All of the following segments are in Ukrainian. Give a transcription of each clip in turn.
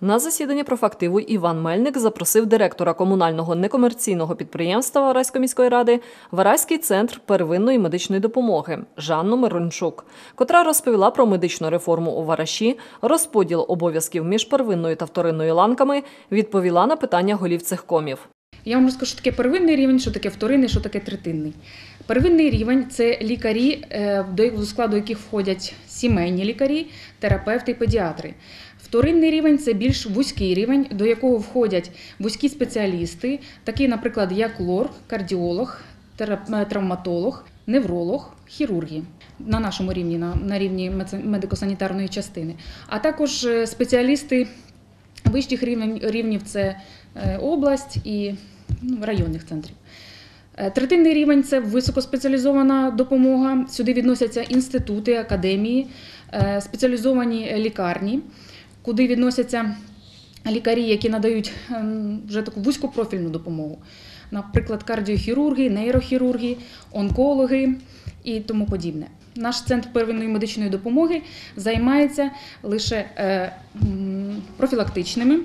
На засідання профактиву Іван Мельник запросив директора комунального некомерційного підприємства Вараської міської ради Вараський центр первинної медичної допомоги Жанну Мирончук, котра розповіла про медичну реформу у Вараші, розподіл обов'язків між первинною та вторинною ланками, відповіла на питання голів цехкомів. Я вам розкажу, що таке первинний рівень, що таке вторинний, що таке третинний. Первинний рівень це лікарі, е, до складу яких входять сімейні лікарі, терапевти педіатри. Вторинний рівень це більш вузький рівень, до якого входять вузькі спеціалісти, такі, наприклад, як лор, кардіолог, е, травматолог, невролог, хірурги на нашому рівні, на, на рівні медико- медико-санітарної частини, а також е, спеціалісти вищих рівнів, рівнів це область і ну, районних центрів. Е, Третинний рівень це високоспеціалізована допомога. Сюди відносяться інститути, академії, е, спеціалізовані лікарні, куди відносяться лікарі, які надають ем, вже таку вузькопрофільну допомогу. Наприклад, кардіохірурги, нейрохірурги, онкологи і тому подібне. Наш центр первинної медичної допомоги займається лише е, профілактичними.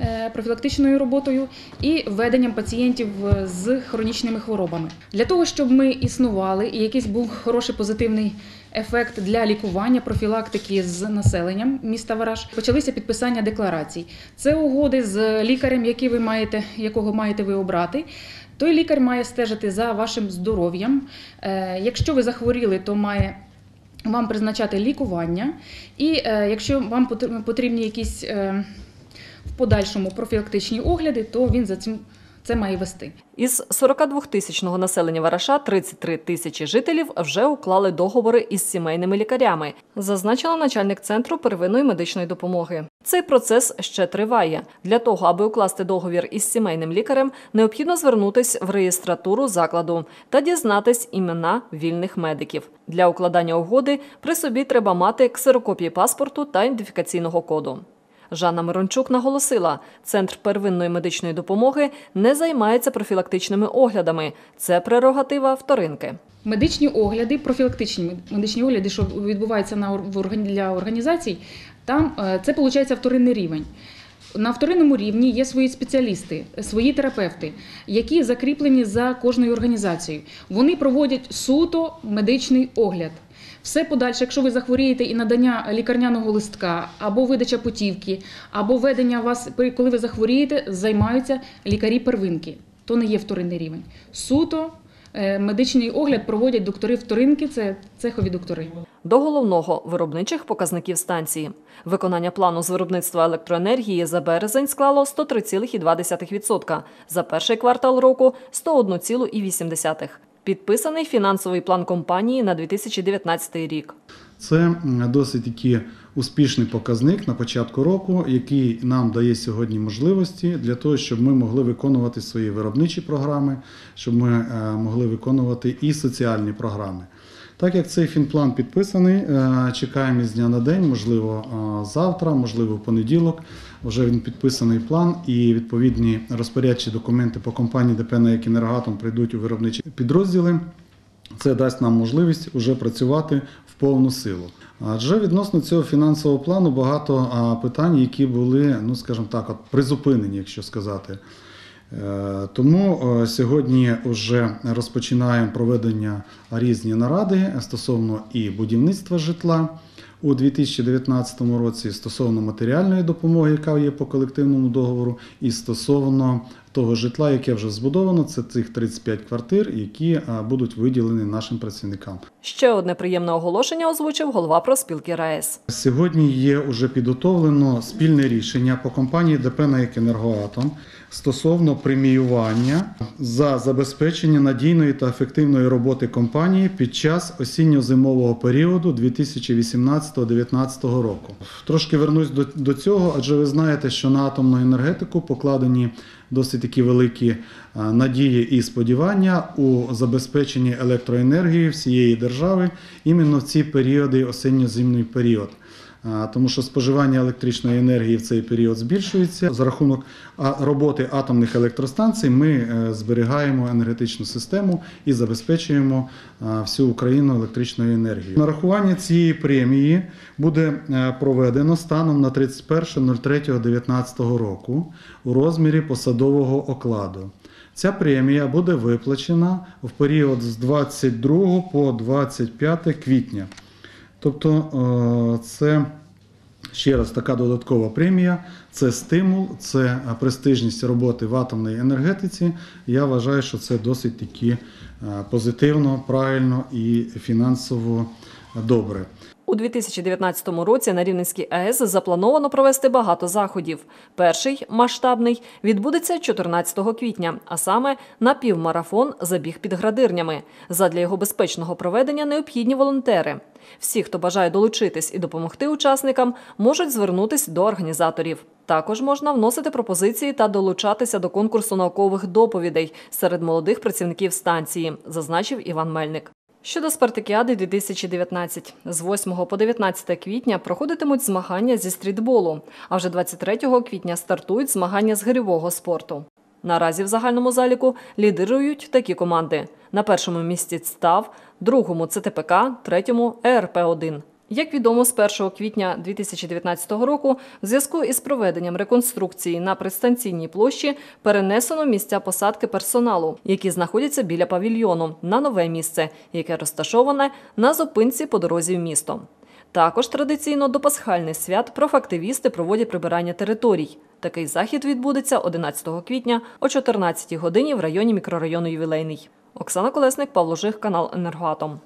Е, Профілактичною роботою і веденням пацієнтів е, з хронічними хворобами для того, щоб ми існували і якийсь був хороший позитивний ефект для лікування профілактики з населенням міста Вараж, почалися підписання декларацій. Це угоди з лікарем, який ви маєте, якого маєте ви обрати. Той лікар має стежити за вашим здоров'ям. Е, Якщо ви захворіли, то має вам призначати лікування. І якщо вам потр- потрібні якісь в подальшому профілактичні огляди, то він за цим це має вести. Із 42-тисячного населення Вараша 33 тисячі жителів вже уклали договори із сімейними лікарями, зазначила начальник центру первинної медичної допомоги. Цей процес ще триває. Для того, аби укласти договір із сімейним лікарем, необхідно звернутись в реєстратуру закладу та дізнатись імена вільних медиків. Для укладання угоди при собі треба мати ксерокопії паспорту та ідентифікаційного коду. Жанна Мирончук наголосила, центр первинної медичної допомоги не займається профілактичними оглядами. Це прерогатива вторинки. Медичні огляди, профілактичні медичні огляди, що відбуваються на для організацій, там е, це виходить вторинний рівень. На вторинному рівні є свої спеціалісти, свої терапевти, які закріплені за кожною організацією. Вони проводять суто медичний огляд. Все подальше, якщо ви захворієте і надання лікарняного листка, або видача путівки, або ведення вас, коли ви захворієте, займаються лікарі первинки. То не є вторинний рівень. Суто е, медичний огляд проводять доктори вторинки, це цехові доктори. До головного виробничих показників станції. Виконання плану з виробництва електроенергії за березень склало 103,2%, за перший квартал року 101,8%. Підписаний фінансовий план компанії на 2019 рік. Це досить таки успішний показник на початку року, який нам дає сьогодні можливості для того, щоб ми могли виконувати свої виробничі програми, щоб ми е, могли виконувати і соціальні програми. Так як цей фінплан підписаний, е, чекаємо з дня на день, можливо, е, завтра, можливо, в понеділок. Вже він підписаний план, і відповідні розпорядчі документи по компанії ДП «НАЕК «Енергоатом» прийдуть у виробничі підрозділи. Це дасть нам можливість вже працювати в повну силу. Адже відносно цього фінансового плану багато питань, які були, ну скажімо так, от призупинені, якщо сказати. Е, Тому е, сьогодні вже розпочинаємо проведення різні наради стосовно і будівництва житла у 2019 році, стосовно матеріальної допомоги, яка є по колективному договору, і стосовно того житла, яке вже збудовано, це цих 35 квартир, які е, будуть виділені нашим працівникам. Ще одне приємне оголошення озвучив голова проспілки РаЕС. Сьогодні є вже підготовлено спільне рішення по компанії ДП «НАЕК Енергоатом стосовно преміювання за забезпечення надійної та ефективної роботи компанії під час осінньо-зимового періоду 2018-2019 року. Трошки вернусь до, цього, адже ви знаєте, що на атомну енергетику покладені досить такі великі надії і сподівання у забезпеченні електроенергії всієї держави іменно в ці періоди, осінньо-зимний період. тому що споживання електричної енергії в цей період збільшується. За рахунок роботи атомних електростанцій ми е, зберігаємо енергетичну систему і забезпечуємо всю Україну електричною енергією. Нарахування цієї премії буде е, проведено станом на 31.03.2019 року у розмірі посадового окладу. Ця премія буде виплачена в період з 22 по 25 квітня. Тобто е, це ще раз така додаткова премія, це стимул, це престижність роботи в атомній енергетиці. Я вважаю, що це досить таки е, позитивно, правильно і фінансово добре. У 2019 році на Рівненській АЕС заплановано провести багато заходів. Перший масштабний відбудеться 14 квітня, а саме напівмарафон забіг під градирнями. Задля його безпечного проведення необхідні волонтери. Всі, хто бажає долучитись і допомогти учасникам, можуть звернутись до організаторів. Також можна вносити пропозиції та долучатися до конкурсу наукових доповідей серед молодих працівників станції, зазначив Іван Мельник. Щодо спартакіади 2019, з 8 по 19 квітня проходитимуть змагання зі стрітболу, а вже 23 квітня стартують змагання з гирьового спорту. Наразі в загальному заліку лідирують такі команди: на першому місці ЦТАВ, другому ЦТПК, третьому ЕРП-1. Як відомо, з 1 квітня 2019 року, в зв'язку із проведенням реконструкції на пристанційній площі перенесено місця посадки персоналу, які знаходяться біля павільйону, на нове місце, яке розташоване на зупинці по дорозі в місто. Також традиційно до пасхальних свят профактивісти проводять прибирання територій. Такий захід відбудеться 11 квітня о 14 годині в районі мікрорайону Ювілейний. Оксана Колесник, Павло Жих, канал Енергоатом.